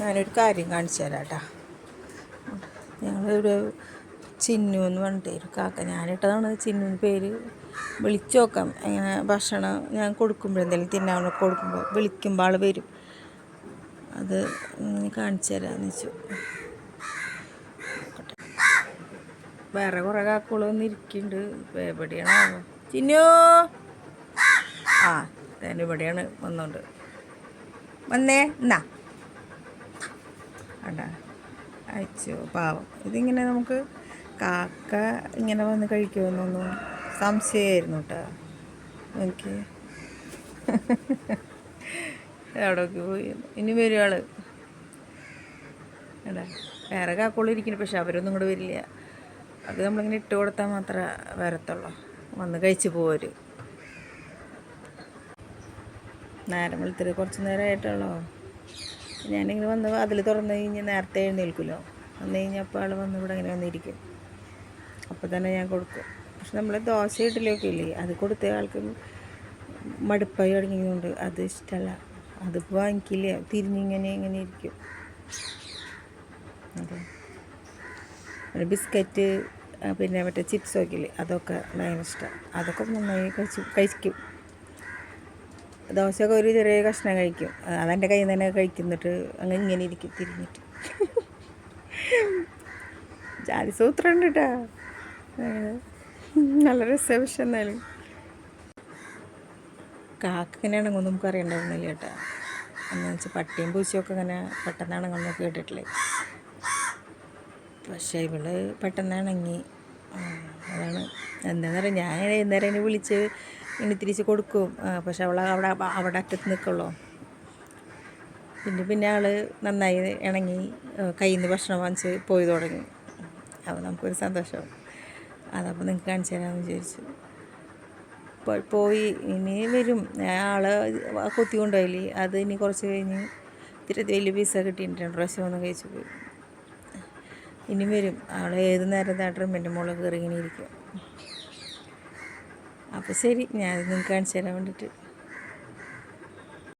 ഞാനൊരു കാര്യം കാണിച്ചു തരാം കേട്ടോ ഞങ്ങളൊരു ചിന്നു എന്ന് പറഞ്ഞിട്ട് ഒരു കാക്ക ഞാനിട്ടതാണ് ചിന്നുവിന് പേര്. വിളിച്ചു നോക്കാം അങ്ങനെ ഭക്ഷണം ഞാൻ കൊടുക്കുമ്പോൾ എന്തെങ്കിലും തിന്നാൻ കൊടുക്കുമ്പോൾ വിളിക്കുമ്പോൾ ആൾ വരും. അത് കാണിച്ചു തരാമെന്ന് വെച്ചു. വേറെ കുറേ കാക്കകളൊന്നും ഇരിക്കുന്നുണ്ട് എവിടെയാണ് ചിന്നു! ആ ഞാൻ ഇവിടെയാണ് വന്നോണ്ട്. വന്നേ എന്നാ അടാ അയച്ചോ? പാവം. ഇതിങ്ങനെ നമുക്ക് കാക്ക ഇങ്ങനെ വന്ന് കഴിക്കുമെന്നൊന്നും സംശയമായിരുന്നു കേട്ടോ. എനിക്ക് അവിടെയൊക്കെ പോയി? ഇനി വരും ആൾ. എടാ വേറെ കാക്കോളിരിക്കുന്നു പക്ഷെ അവരൊന്നും കൂടെ വരില്ല. അത് നമ്മളിങ്ങനെ ഇട്ട് കൊടുത്താൽ മാത്രമേ വരത്തുള്ളൂ. വന്ന് കഴിച്ച് പോവര് നേരം വെളുത്തിട്ട് കുറച്ച് നേരമായിട്ടുള്ളൂ? ഞാനിങ്ങനെ വന്ന് അതിൽ തുറന്നു കഴിഞ്ഞ് നേരത്തെ എഴുന്നേൽക്കുമല്ലോ വന്നു കഴിഞ്ഞപ്പോൾ ആൾ വന്ന് ഇവിടെ ഇങ്ങനെ വന്നിരിക്കും. അപ്പോൾ തന്നെ ഞാൻ കൊടുക്കും. പക്ഷെ നമ്മൾ ദോശ ഇഡ്ഡലിയൊക്കെ ഇല്ലേ അത് കൊടുത്ത ആൾക്ക് മടുപ്പായി തുടങ്ങിയതുകൊണ്ട് അത് ഇഷ്ടമല്ല അതിപ്പോൾ വാങ്ങിക്കില്ല. തിരിഞ്ഞിങ്ങനെ ഇങ്ങനെ ഇരിക്കും. അതെ. പിന്നെ ബിസ്ക്കറ്റ് പിന്നെ മറ്റേ ചിപ്സ് ഒക്കെ ഇല്ലേ അതൊക്കെ ഭയങ്കര ഇഷ്ടം. അതൊക്കെ നന്നായി കഴിച്ച് കഴിക്കും. ദോശയൊക്കെ ഒരു ചെറിയ കഷ്ണം കഴിക്കും. അതെന്റെ കയ്യിൽ നിന്ന് തന്നെ കഴിക്കുന്നിട്ട് അങ്ങനെ ഇങ്ങനെ ഇരിക്കും തിരിഞ്ഞിട്ട്. ജാതി സൂത്രം ഉണ്ട് കേട്ടോ നല്ല രസം പക്ഷെ എന്നാലും. കാക്കനെയാണെങ്കിൽ നമുക്ക് അറിയണ്ടായിരുന്നില്ല കേട്ടോ എന്ന് വെച്ചാൽ പട്ടിയും പൂച്ചയൊക്കെ ഇങ്ങനെ പെട്ടെന്നാണെങ്കിൽ കേട്ടിട്ടില്ലേ? പക്ഷേ ഇവൾ പെട്ടെന്ന് ഇണങ്ങി. അതാണ്. എന്താണെന്ന് പറയുക ഞാൻ എന്നെ വിളിച്ച് ഇനി തിരിച്ച് കൊടുക്കും. പക്ഷെ അവൾ അവിടെ അവിടെ അറ്റത്ത് നിൽക്കുള്ളൂ. പിന്നെ പിന്നെ ആൾ നന്നായി ഇണങ്ങി കയ്യിൽ നിന്ന് ഭക്ഷണം വാങ്ങിച്ച് പോയി തുടങ്ങി. അപ്പോൾ നമുക്കൊരു സന്തോഷം. അതപ്പോൾ നിങ്ങൾക്ക് കാണിച്ചു തരാമെന്ന് വിചാരിച്ചു. പോയി ഇനി വരും. ആൾ കൊത്തി കൊണ്ടുപോയില്ലേ? അത് ഇനി കുറച്ച് കഴിഞ്ഞ് ഇത്തിരി വലിയ പീസ കിട്ടിയിട്ടുണ്ട്. രണ്ട് പ്രാവശ്യം ഒന്ന് കഴിച്ചു പോയി. ഇനി വരും. ആൾ ഏത് നേരത്തെ ആ ട്രിമ്മിന്റെ മുകളിൽ കയറി ഇങ്ങനെ ഇരിക്കും. അപ്പോൾ ശരി ഞാൻ നിങ്ങൾക്ക് കാണിച്ചു തരാൻ വേണ്ടിയിട്ട്